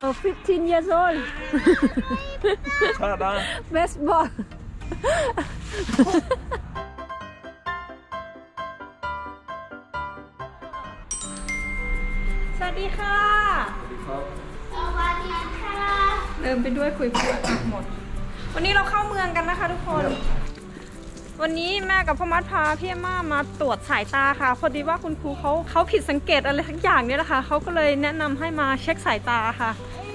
Uh, 15 years old. Ta-da! Best ball. สวัสดีค่ะเดินไปด้วยคุยไปด้วยอะหมด วันนี้เราเข้าเมืองกันนะคะทุกคน วันนี้แม่กับพ่อมัดพาพี่เอมม่ามาตรวจสายตาค่ะ พอดีว่าคุณครูเขาเขาผิดสังเกตอะไรทั้งอย่างเนี่ยแหละค่ะเขาก็เลยแนะนำให้มาเช็คสายตาค่ะ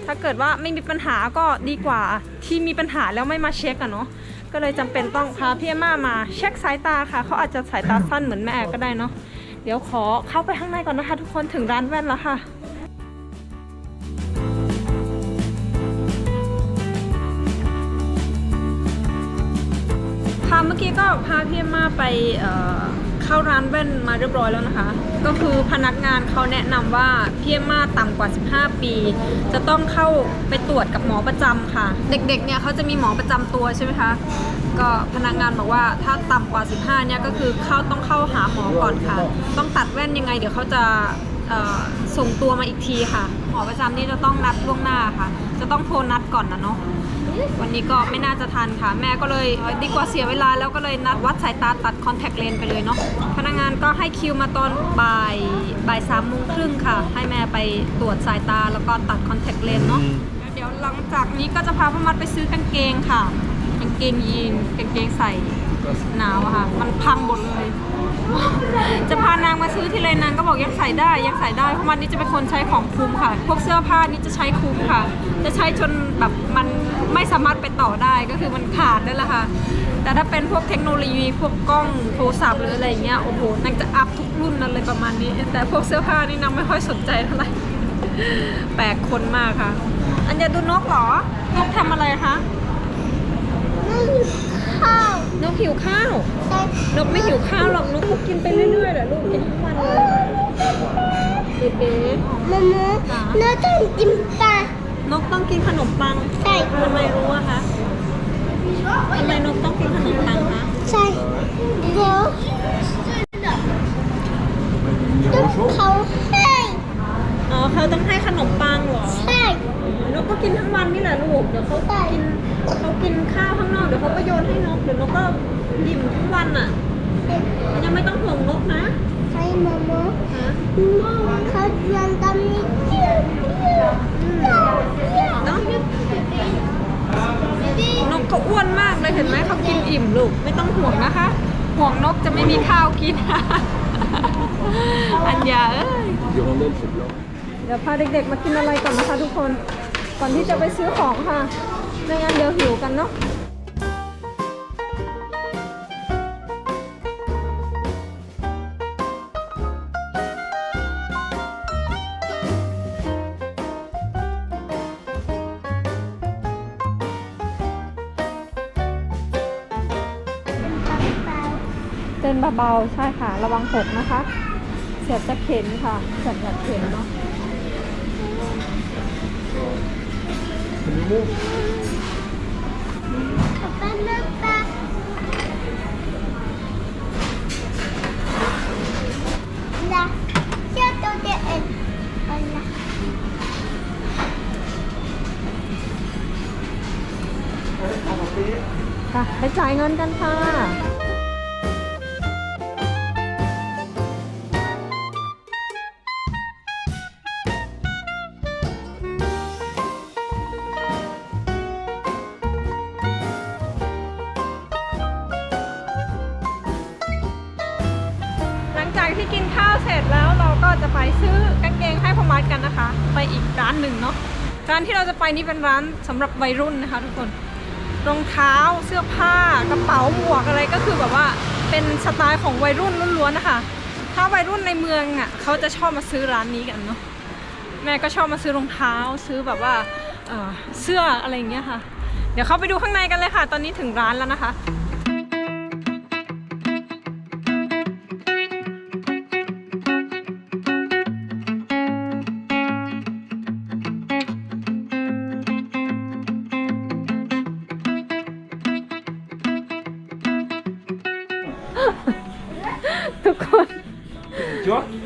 ถ้าเกิดว่าไม่มีปัญหาก็ดีกว่า ที่มีปัญหาแล้วไม่มาเช็คอะเนาะก็เลยจำเป็นต้องพาพี่เอมม่ามาเช็คสายตาค่ะเขาอาจจะสายตาสั้นเหมือนแม่ก็ได้เนาะเดี๋ยวขอเข้าไปข้างในก่อนนะคะ ทุกคนถึงร้านแว่นแล้วค่ะ มื่อกี้ก็พาพี่มาไปเเข้าร้านแว่นมาเรียบร้อยแล้วนะคะ ก็คือพนักงานเขาแนะนำว่าพี่มาต่ำกว่า 15 ปี จะต้องเข้าไปตรวจกับหมอประจำค่ะ เด็กๆเนี่ยเขาจะมีหมอประจำตัวใช่ไหมคะก็พนักงานบอกว่าถ้าต่ำกว่า 15 เนี่ยก็คือเข้าต้องเข้าหาหมอก่อนค่ะ ต้องตัดแว่นยังไง เดี๋ยวเขาจะส่งตัวมาอีกทีค่ะ หมอประจำนี่จะต้องนัดล่วงหน้าค่ะ จะต้องโทรนัดก่อนนะเนาะ วันนี้ก็ไม่น่าจะทันค่ะ แม่ก็เลยดีกว่าเสียเวลาแล้วก็เลยนัดวัดสายตาตัดคอนแทคเลนส์ไปเลยเนาะพนักงานก็ให้คิวมาตอนบ่ายบ่ายสามโมงครึ่งค่ะ ให้แม่ไปตรวจสายตาแล้วก็ตัดคอนแทคเลนส์เนาะเดี๋ยวหลังจากนี้ก็จะพาพ่อมัดไปซื้อกางเกงค่ะกางเกงยีนกางเกงใส่หนาวอะค่ะ มันพังหมดเลย จะพานางมาซื้อที่ไรนางก็บอกยังใส่ได้ยังใส่ได้เพราะมันนี่จะเป็นคนใช้ของคุ้มค่ะ พวกเสื้อผ้านี่จะใช้คุ้มค่ะ จะใช้จนแบบมันไม่สามารถไปต่อได้ก็คือมันขาดนั่นแหละค่ะ แต่ถ้าเป็นพวกเทคโนโลยีพวกกล้องโทรศัพท์หรืออะไรอย่างเงี้ยโอ้โหนางจะอัพทุกรุ่นนั่นเลยประมาณนี้ แต่พวกเสื้อผ้านี่นางไม่ค่อยสนใจเท่าไหร่แปลกคนมากค่ะ อันจะดูนกเหรอ นกทำอะไรคะ ข้าวนกหิวข้าวใช่นกไม่หิวข้าวหรอกนกก็กินไปเรื่อยๆแหละลูกกินทั้งวันเลยเบ๊ะมามูเนื้อต้องกินปลานกต้องกินขนมปังใช่ทำไมรู้อะคะทำไมนกต้องกินขนมปังคะใช่เดี๋ยวต้องเขาให้อ๋อเขาต้องให้ขนมปังเหรอใช่นกก็กินทั้งวันนี่แหละลูกเดี๋ยวเขากินเขากินข้าว ยิ้มทั้งวันอะยังไม่ต้องห่วงนกนะ ใช่มามูฮะเขายังตำนี้เจียวเนาะนกก็อ้วนมากเลยเห็นไหมเขากินอิ่มลูกไม่ต้องห่วงนะคะ ห่วงนกจะไม่มีข้าวกิน อันยาเอ้ย Hirondelle, c'est blanc. เดี๋ยวพาเด็กๆมากินอะไรก่อนนะคะทุกคน ก่อนที่จะไปซื้อของค่ะไม่งั้นเดี๋ยวหิวกันเนาะ เบาๆ ใช่ค่ะ ระวังหกนะคะ เสียบจะเข็นค่ะเสียบจะเข็นเนาะ Numéro ป๊าป๊าน้ำตาลาเจ้าตัวเด็กเอ็นเอาละค่ะ ไปจ่ายเงินกันค่ะ จากที่กินข้าวเสร็จแล้วเราก็จะไปซื้อกางเกงให้พ่อมัดกันนะคะ ไปอีกร้านหนึ่งเนาะร้านที่เราจะไปนี่เป็นร้านสำหรับวัยรุ่นนะคะ ทุกคนรองเท้าเสื้อผ้ากระเป๋าหมวกอะไรก็คือแบบว่าเป็นสไตล์ของวัยรุ่นล้วนๆนะคะถ้าวัยรุ่นในเมืองอะเขาจะชอบมาซื้อร้านนี้กันเนาะแม่ก็ชอบมาซื้อรองเท้าซื้อแบบว่าเออเสื้ออะไรอย่างเงี้ยค่ะ เดี๋ยวเข้าไปดูข้างในกันเลยค่ะ ตอนนี้ถึงร้านแล้วนะคะ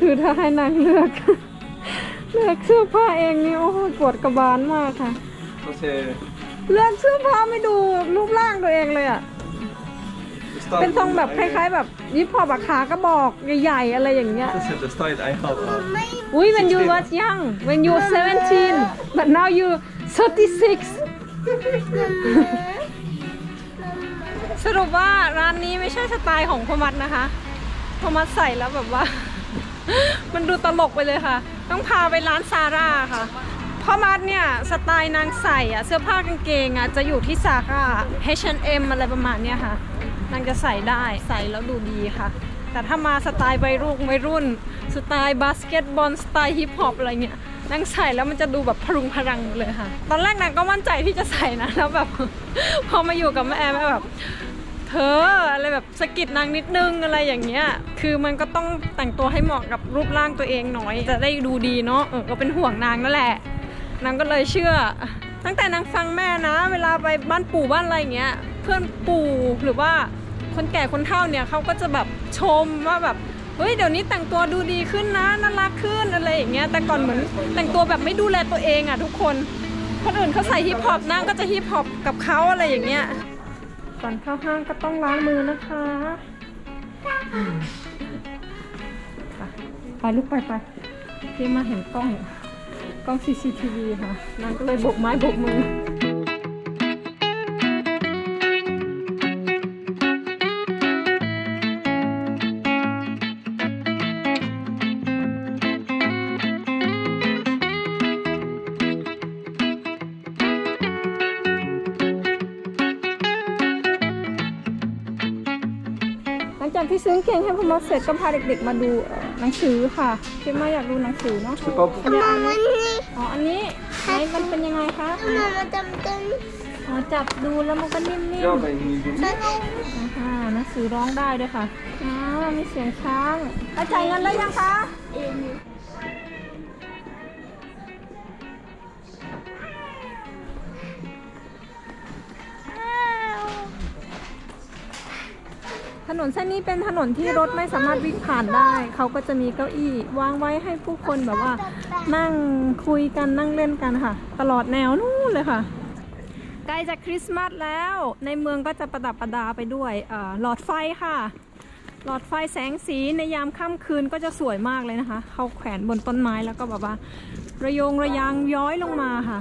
คน Tu vois คือถ้าให้นางเลือก เลือกเสื้อผ้าเองนี่โอ้โหปวดกระบาลมากค่ะ Så ser เลือกเสื้อผ้าไม่ดูรูปร่างตัวเองเลยอะ det står เป็นทรงแบบคล้าย ๆ แบบยิปพอปากขากระบอกใหญ่ๆอะไรอย่างเงี้ย Så ser det står et iPhone her. ไม่อุ้ย when you was young when you 17 but now you 36 สรุปว่าร้านนี้ไม่ใช่สไตล์ของพมัดนะคะพมัดใส่แล้วแบบว่า มันดูตลกไปเลยค่ะ ต้องพาไปร้านซาร่าค่ะพอมัดเนี่ยสไตล์นางใส่อะเสื้อผ้ากางเกงอะจะอยู่ที่ซาร่า H&M อะไรประมาณเนี้ยค่ะ นางจะใส่ได้ใส่แล้วดูดีค่ะ แต่ถ้ามาสไตล์วัยรุ่นวัยรุ่น สไตล์บาสเกตบอลสไตล์ฮิปฮอปอะไรเงี้ยนางใส่แล้วมันจะดูแบบพรุงพรังเลยค่ะ ตอนแรกนางก็มั่นใจที่จะใส่นะแล้วแบบพอมาอยู่กับแม่แม่แบบ เธออะไรแบบสะกิดนางนิดนึงอะไรอย่างเงี้ย คือมันก็ต้องแต่งตัวให้เหมาะกับรูปร่างตัวเองหน่อย จะได้ดูดีเนาะเออก็เป็นห่วงนางนั่นแหละ นางก็เลยเชื่อ ตั้งแต่นางฟังแม่นะ เวลาไปบ้านปู่บ้านอะไรเงี้ย เพื่อนปู่หรือว่าคนแก่คนเฒ่าเนี่ยเขาก็จะแบบชมว่าแบบเฮ้ยเดี๋ยวนี้แต่งตัวดูดีขึ้นนะน่ารักขึ้นอะไรอย่างเงี้ยแต่ก่อนเหมือนแต่งตัวแบบไม่ดูแลตัวเองอะทุกคนคนอื่นเขาใส่ฮิปฮอปนางก็จะฮิปฮอปกับเขาอะไรอย่างเงี้ย ก่อนเข้าห้างก็ต้องล้างมือนะคะไปไปลูกไปไปพี่มาเห็นกล้องกล้อง CCTV ค่ะนางก็เลยโบกไม้โบกมือ เกงให้พมอเสร็จก็พาเด็กๆมาดูเอ่อหนังสือค่ะพี่มาอยากดูหนังสือเนาะ C'est pas ทำไมมันนี่อ๋อ อันนี้ไหนมันเป็นยังไงคะทำไมมันจำเป็นอ๋อจับดูแล้วมันก็นิ่ม Ja, men ni สนุกๆอ่าหนังสือร้องได้ด้วยค่ะอ๋อมีเสียงช้างแล้วจ่ายเงินแล้วยังคะ ถนนเส้นนี้เป็นถนนที่รถไม่สามารถวิ่งผ่านได้ เขาก็จะมีเก้าอี้วางไว้ให้ผู้คนแบบว่า นั่งคุยกันนั่งเล่นกันค่ะ ตลอดแนวนู่นเลยค่ะ ใกล้จะคริสต์มาสแล้ว ในเมืองก็จะประดับประดาไปด้วยหลอดไฟค่ะ หลอดไฟแสงสีในยามค่ำคืนก็จะสวยมากเลยนะคะ เขาแขวนบนต้นไม้แล้วก็แบบว่า ระยงระยางย้อยลงมาค่ะ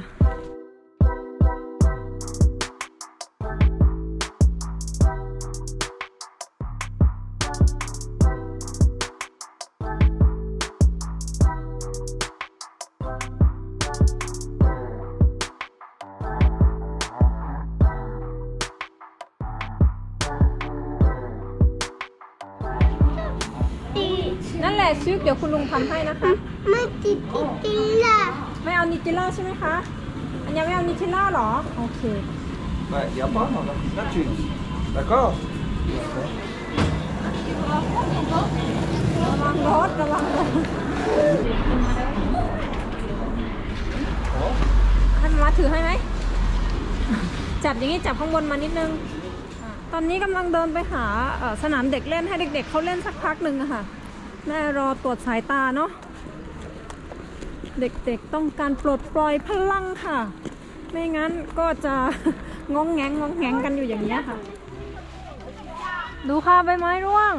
ซึกเดี๋ยวคุณลุงทำให้นะคะ ไม่ติดติดติดละไม่เอานิติล่าใช่ไหมคะ อันยังไม่เอานิติล่าเหรอ โอเค Nej, il n'y a pas nature. D'accord ระวังรถระวังรถให้มาถือให้ไหม จับอย่างนี้จับข้างบนมานิดนึง ตอนนี้กำลังเดินไปหาเอ่อสนามเด็กเล่นให้เด็ก ๆเขาเล่นสักพักหนึ่งอะค่ะ แม่รอตรวจสายตาเนาะเด็กๆต้องการปลดปล่อยพลังค่ะ ไม่งั้นก็จะงองแงงงองแงงกันอยู่อย่างนี้ยค่ะ ดูค่ะใบไม้ร่วง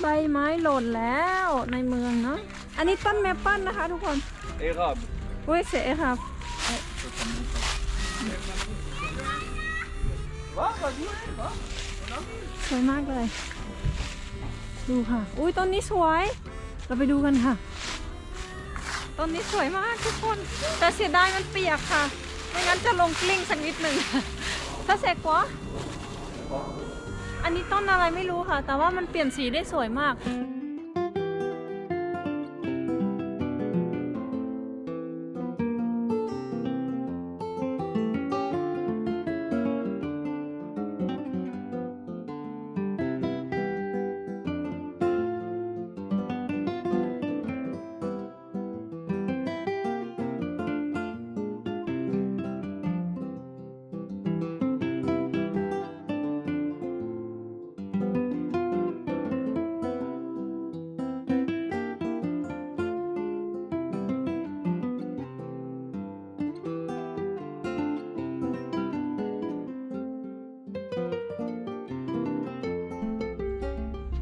ใบไม้หล่นแล้วในเมืองเนาะอันนี้ต้นแมปเปิลนะคะทุกคน Érable. อุ้ยเสียครับ Va, vas-y, va. สวยมากเลย ดูค่ะ อุ้ยต้นนี้สวย เราไปดูกันค่ะ ต้นนี้สวยมากทุกคน แต่เสียดายมันเปียกค่ะ ไม่งั้นจะลงกลิ้งสักนิดหนึ่งถ้าเสกวะอันนี้ต้นอะไรไม่รู้ค่ะ แต่ว่ามันเปลี่ยนสีได้สวยมาก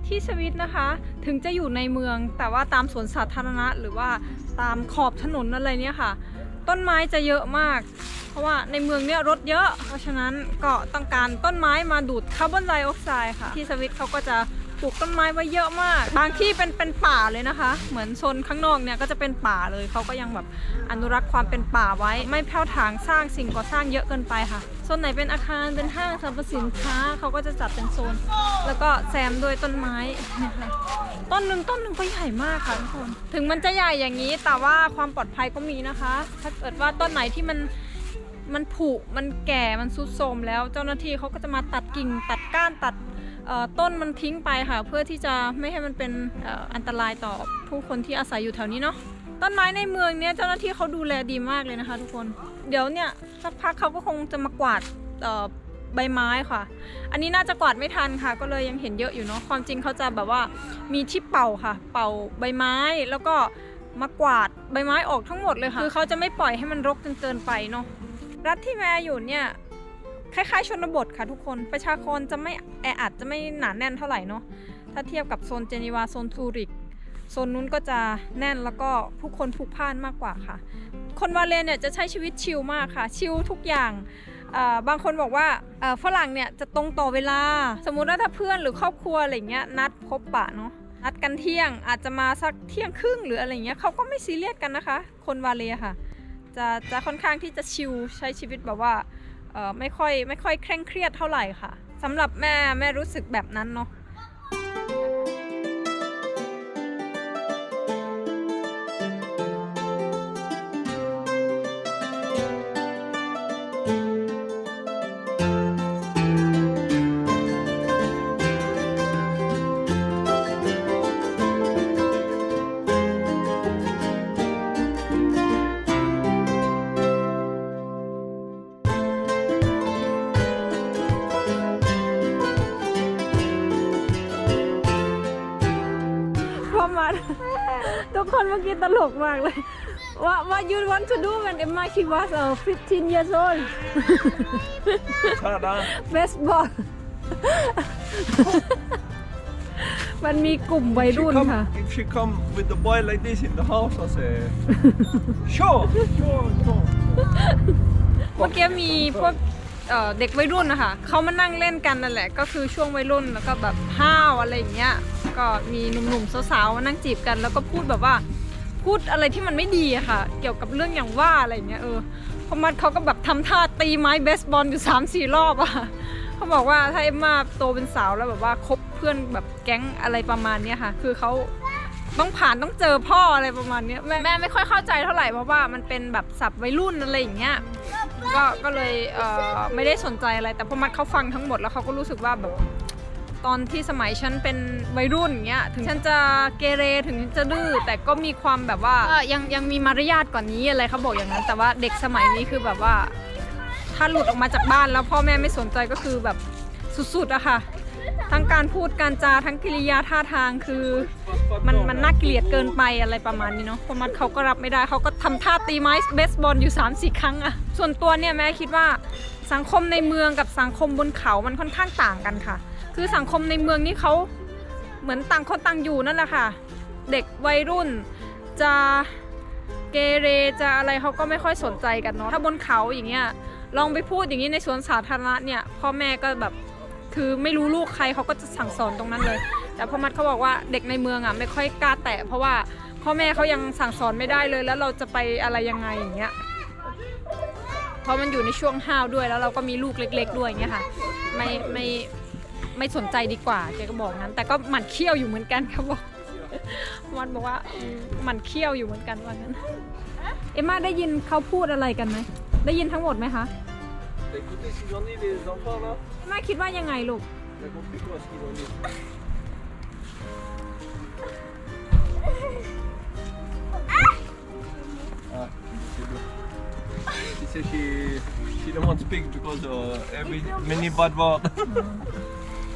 ที่สวิตนะคะ ถึงจะอยู่ในเมือง แต่ว่าตามสวนสาธารณะ หรือว่าตามขอบถนนอะไรเนี่ยค่ะ ต้นไม้จะเยอะมาก เพราะว่าในเมืองเนี่ยรถเยอะ เพราะฉะนั้นก็ต้องการต้นไม้มาดูดคาร์บอนไดออกไซด์ค่ะ ที่สวิตเขาก็จะปลูกต้นไม้ไว้เยอะมาก บางที่เป็นเป็นป่าเลยนะคะ เหมือนโซนข้างนอกเนี่ยก็จะเป็นป่าเลยเขาก็ยังแบบอนุรักษ์ความเป็นป่าไว้ ไม่แผ่วถางสร้างสิ่งก่อสร้างเยอะเกินไปค่ะ โซนไหนเป็นอาคารเป็นห้างสรรพสินค้าเขาก็จะจัดเป็นโซน แล้วก็แซมด้วยต้นไม้นะคะต้นหนึ่งต้นหนึ่งก็ใหญ่มากค่ะทุกคนถึงมันจะใหญ่อย่างนี้ แต่ว่าความปลอดภัยก็มีนะคะ ถ้าเกิดว่าต้นไหนที่มันมันผุมันแก่มันซุดโทรมแล้ว เจ้าหน้าที่เขาก็จะมาตัดกิ่งตัดก้านตัดต้นมันทิ้งไปค่ะ เพื่อที่จะไม่ให้มันเป็นอันตรายต่อผู้คนที่อาศัยอยู่แถวนี้เนาะ ต้นไม้ในเมืองเนี้ยเจ้าหน้าที่เขาดูแลดีมากเลยนะคะ ทุกคน เดี๋ยวเนี่ยสักพักเขาก็คงจะมากวาดใบไม้ค่ะ อันนี้น่าจะกวาดไม่ทันค่ะ ก็เลยยังเห็นเยอะอยู่เนาะ ความจริงเขาจะแบบว่ามีที่เป่าค่ะ เป่าใบไม้แล้วก็มากวาดใบไม้ออกทั้งหมดเลยค่ะ คือเขาจะไม่ปล่อยให้มันรกจนเกินไปเนาะ รัฐที่แม่อยู่เนี่ยคล้ายๆชนบทค่ะทุกคน ประชากรจะไม่แออัดจะไม่หนาแน่นเท่าไหร่เนาะ ถ้าเทียบกับโซนเจนีวาโซนทูริก โซนนู้นก็จะแน่นแล้วก็ผู้คนพลุกพ่านมากกว่าค่ะ คนวาเลนเนี่ยจะใช้ชีวิตชิลมากค่ะ ชิลทุกอย่างบางคนบอกว่าฝรั่งเนี่ยจะตรงต่อเวลา สมมุติว่าถ้าเพื่อนหรือครอบครัวอะไรเงี้ยนัดพบปะเนาะนัดกันเที่ยงอาจจะมาสักเที่ยงครึ่งหรืออะไรเงี้ยเขาก็ไม่ซีเรียสกันนะคะ คนวาเลค่ะ จะจะค่อนข้างที่จะชิลใช้ชีวิตแบบว่าไม่ค่อยไม่ค่อยเคร่งเครียดเท่าไหร่ค่ะสำหรับแม่แม่รู้สึกแบบนั้นเนาะ พอมาทุกคนเมื่อกี้ตลกมากเลยว่า what you want to do when Emma she was uh, 15 years old Ta-da! baseball มันมีกลุ่มวัย She รุ่น come, ค่ะ if she come with the boy like this in the house, I say, sure, sure, sure. เมื่อกี้มีพวก เเด็กวัยรุ่นนะคะเขามานั่งเล่นกันนั่นแหละ ก็คือช่วงวัยรุ่นแล้วก็แบบห้าวอะไรอย่างเงี้ยก็มีหนุ่มๆสาวๆมานั่งจีบกัน แล้วก็พูดแบบว่าพูดอะไรที่มันไม่ดีอะค่ะ เกี่ยวกับเรื่องอย่างว่าอะไรเงี้ยเออพอมันเขาก็แบบทำท่าตีไม้เบสบอลอยู่3ามสี่รอบอะเขาบอกว่าถ้าเอ็มมาโตเป็นสาวแล้วแบบว่าคบเพื่อนแบบแก๊งอะไรประมาณเนี้ยค่ะ คือเขาต้องผ่านต้องเจอพ่ออะไรประมาณเนี้ยแม่แม่ไม่ค่อยเข้าใจเท่าไหร่เพราะว่ามันเป็นแบบศัพท์วัยรุ่นอะไรอย่างเงี้ย ก็ก็เลยเอ่อไม่ได้สนใจอะไร แต่พอมัดเขาฟังทั้งหมดแล้วเขาก็รู้สึกว่าแบบตอนที่สมัยฉันเป็นวัยรุ่นอย่างเงี้ยถึงฉันจะเกเรถึงฉันจะดื้อแต่ก็มีความแบบว่าเอ่อยังยังมีมารยาทกว่านี้อะไรเขาบอกอย่างนั้น แต่ว่าเด็กสมัยนี้คือแบบว่า ถ้าหลุดออกมาจากบ้านแล้วพ่อแม่ไม่สนใจก็คือแบบสุดๆอะค่ะ ทั้งการพูดการจาทั้งกิริยาท่าทางคือ มันมันน่าเกลียดเกินไปอะไรประมาณนี้เนาะพอมัดเขาก็รับไม่ได้เขาก็ทำท่าตีไม้เบสบอลอยู่3ามสี่ครั้งอะส่วนตัวเนี่ยแม่คิดว่าสังคมในเมืองกับสังคมบนเขามันค่อนข้างต่างกันค่ะ คือสังคมในเมืองนี่เขาเหมือนต่างคนต่างอยู่นั่นแหละค่ะ เด็กวัยรุ่นจะเกเรจะอะไรเขาก็ไม่ค่อยสนใจกันเนาะถ้าบนเขาอย่างเงี้ยลองไปพูดอย่างนี้ในสวนสาธารณะเนี่ยพ่อแม่ก็แบบ คือไม่รู้ลูกใครเขาก็จะสั่งสอนตรงนั้นเลย แต่พอมัดเขาบอกว่าเด็กในเมืองอะไม่ค่อยกล้าแตะ เพราะว่าพ่อแม่เขายังสั่งสอนไม่ได้เลย แล้วเราจะไปอะไรยังไงอย่างเงี้ยเพราะมันอยู่ในช่วงห้าวด้วยแล้วเราก็มีลูกเล็ก ๆ ด้วยเงี้ยค่ะไม่ไม่ไม่สนใจดีกว่าแกก็บอกนั้น แต่ก็หมั่นเคี้ยวอยู่เหมือนกันเขาบอกมันบอกว่าหมั่นเคี้ยวอยู่เหมือนกันว่างั้นเอ็มมาได้ยินเขาพูดอะไรกันไหมได้ยินทั้งหมดไหมคะ Écoutez, s'ils ont dit les enfants là, เอ็มมาคิดว่ายังไงลูก j'ai compris quoi ce qu'ils ont dit. Ah, c'est good. She said she she don't want to speak because uh, every many bad word.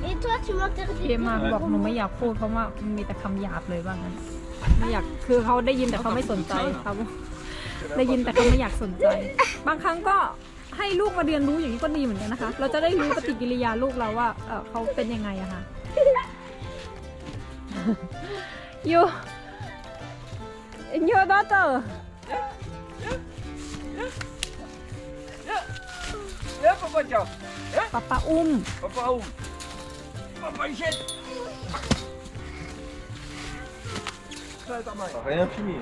Et toi, tu m'interdis เอ็มมาบอกหนูไม่อยากพูดเพราะว่ามันมีแต่คำหยาบเลยว่างั้นไม่อยากคือเขาได้ยินแต่เขาไม่สนใจครับได้ยินแต่เขาไม่อยากสนใจ บางครั้งก็ ให้ลูกมาเรียนรู้อย่างนี้ก็ดีเหมือนกันนะคะ เราจะได้รู้ปฏิกิริยาลูกเราว่าเอ่อเขาเป็นยังไงอะค่ะ you your daughter Ja, papa, ciao. Ja, ป๊าป๊าอุ้ม papa, om. Papa, shit. Ça, t'as mal. Rien fini.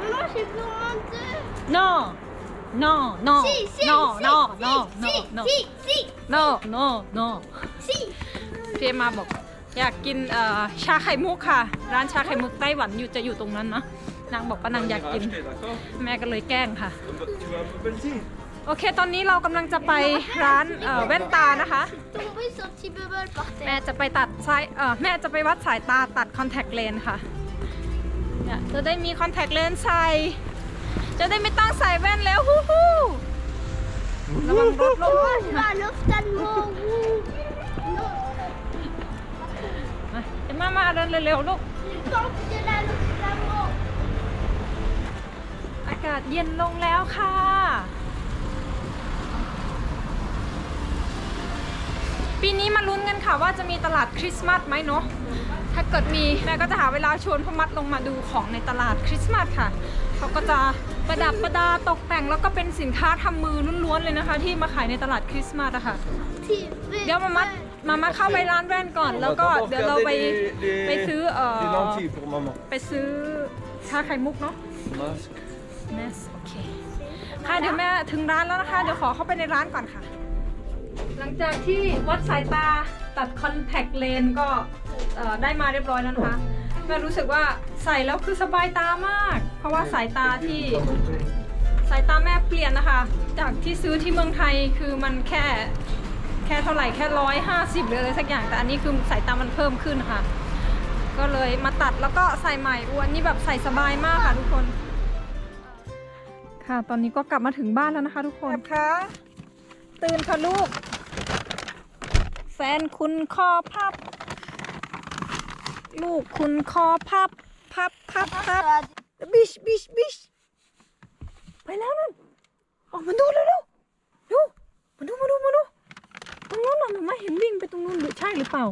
Maman, j'ai plus monter. no no no Si, si, no si, no si, no no si, no si, si, no no no si. พี่มาบอก อยากกินเอ่อชาไข่มุกค่ะ ร้านชาไข่มุกไต้หวันอยู่จะอยู่ตรงนั้นนะนางบอกว่านางอยากกิน Acheter, d'accord แม่ก็เลยแกล้งค่ะ Tu veux un peu Belgique โอเค ตอนนี้เรากำลังจะไปร้านเอ่อแว่นตานะคะ Tomber sur petit bubble par แม่ terre. จะไปตัดสายเออแม่จะไปวัดสายตาตัดคอนแทคเลนส์ค่ะเนี่ยจะได้มีคอนแทคเลนส์ใส่ จะได้ไม่ต้องใส่แว่นแล้วฮู้ฮู้ระวังรถลง Oh, je vais à l'ophtalmo. Non, มาเอ็มมามาเดินเร็วๆลูก j'ai pas envie d'aller à l'ophtalmo. อากาศเย็นลงแล้วค่ะ ปีนี้มาลุ้นกันค่ะว่าจะมีตลาดคริสต์มาสไหมเนาะ ถ้าเกิดมีแม่ก็จะหาเวลาชวนพ่อมัดลงมาดูของในตลาดคริสต์มาสค่ะ เขาก็จะ ประดับประดาตกแต่งแล้วก็เป็นสินค้าทำมือล้วนๆเลยนะคะ ที่มาขายในตลาดคริสต์มาสอะค่ะ Petit เดี๋ยวมามัดมามาเข้าไปร้านแว่นก่อน แล้วก็ On va เดี๋ยวเราไป regarder les- ไปซื้อเอ่อ Des lentilles pour maman. ไปซื้อชาไข่มุกเนาะ Masque. แมสโอเค ค่ะเดี๋ยวแม่ถึงร้านแล้วนะคะ เดี๋ยวขอเข้าไปในร้านก่อนค่ะ หลังจากที่วัดสายตาตัดคอนแทคเลนก็เอ่อได้มาเรียบร้อยแล้วนะคะ แม่รู้สึกว่าใส่แล้วคือสบายตามาก เพราะว่าสายตาที่สายตาแม่เปลี่ยนนะคะ จากที่ซื้อที่เมืองไทยคือมันแค่แค่เท่าไหร่แค่ร้อยห้าสิบหรืออะไรสักอย่างแต่อันนี้คือสายตามันเพิ่มขึ้นค่ะ ก็เลยมาตัดแล้วก็ใส่ใหม่อ้วนนี่แบบใส่สบายมากค่ะทุกคน ค่ะ ตอนนี้ก็กลับมาถึงบ้านแล้วนะคะ ทุกคนคะตื่นค่ะลูก แฟนคุณคอพับ ลูกคุณคอพับพับพับพับบิชบิชบิชไปแล้วนั่นออกมาดูเร็วๆดูมาดูมาดูมาดูตรงนู้นน่ะหนูมาเห็นวิ่งไปตรงนู้นหรือใช่หรือเปล่า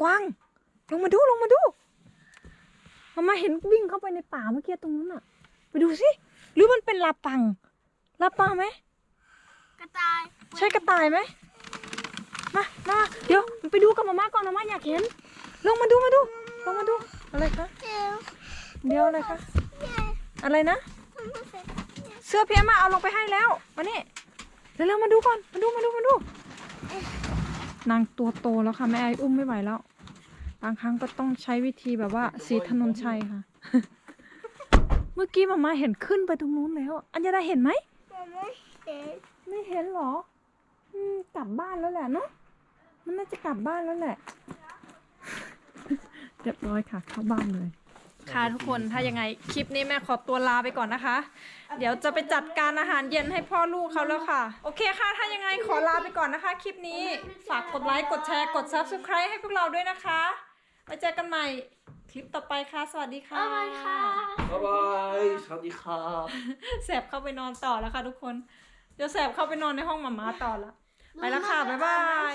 กวางลงมาดูลงมาดูมามาเห็นวิ่งเข้าไปในป่าเมื่อกี้ตรงนู้นน่ะ ไปดูสิหรือมันเป็นลาปังลาปังไหม Kataï. ใช่กระต่ายไหมมามาเดี๋ยวไปดูกับมาม่าก่อนมาม่าอยากเห็น ลงมาดูมาดู ลงมาดู อะไรคะ เดี๋ยวอะไรคะ อะไรนะ เสื้อเพียมาเอาลงไปให้แล้ว มานี่เร็วๆมาดูก่อน มาดูมาดูมาดู นางตัวโตแล้วค่ะแม่ไออุ้มไม่ไหวแล้ว บางครั้งก็ต้องใช้วิธีแบบว่าสีถนนชัยค่ะ เมื่อกี้มามาเห็นขึ้นไปตรงนู้นแล้ว อัญญาดาเห็นไหม Maman, c'est ไม่เห็นเหรอ กลับบ้านแล้วแหละเนาะ มันน่าจะกลับบ้านแล้วแหละ เรียบร้อยค่ะ เข้าบ้านเลย ค่ะทุกคนถ้ายังไงคลิปนี้แม่ขอตัวลาไปก่อนนะคะ เดี๋ยวจะไปจัดการอาหารเย็นให้พ่อลูกเขาแล้วค่ะ โอเคค่ะ ถ้ายังไงขอลาไปก่อนนะคะ คลิปนี้ฝากกดไลค์กดแชร์กด subscribe ให้พวกเราด้วยนะคะไว้เจอกันใหม่คลิปต่อไปค่ะ สวัสดีค่ะ Oh my god. Bye bye. Sawadee krab. แสบเข้าไปนอนต่อแล้วค่ะทุกคนเดี๋ยวแสบเข้าไปนอนในห้องหมาม้าต่อแล้วไปแล้วค่ะบ๊ายบาย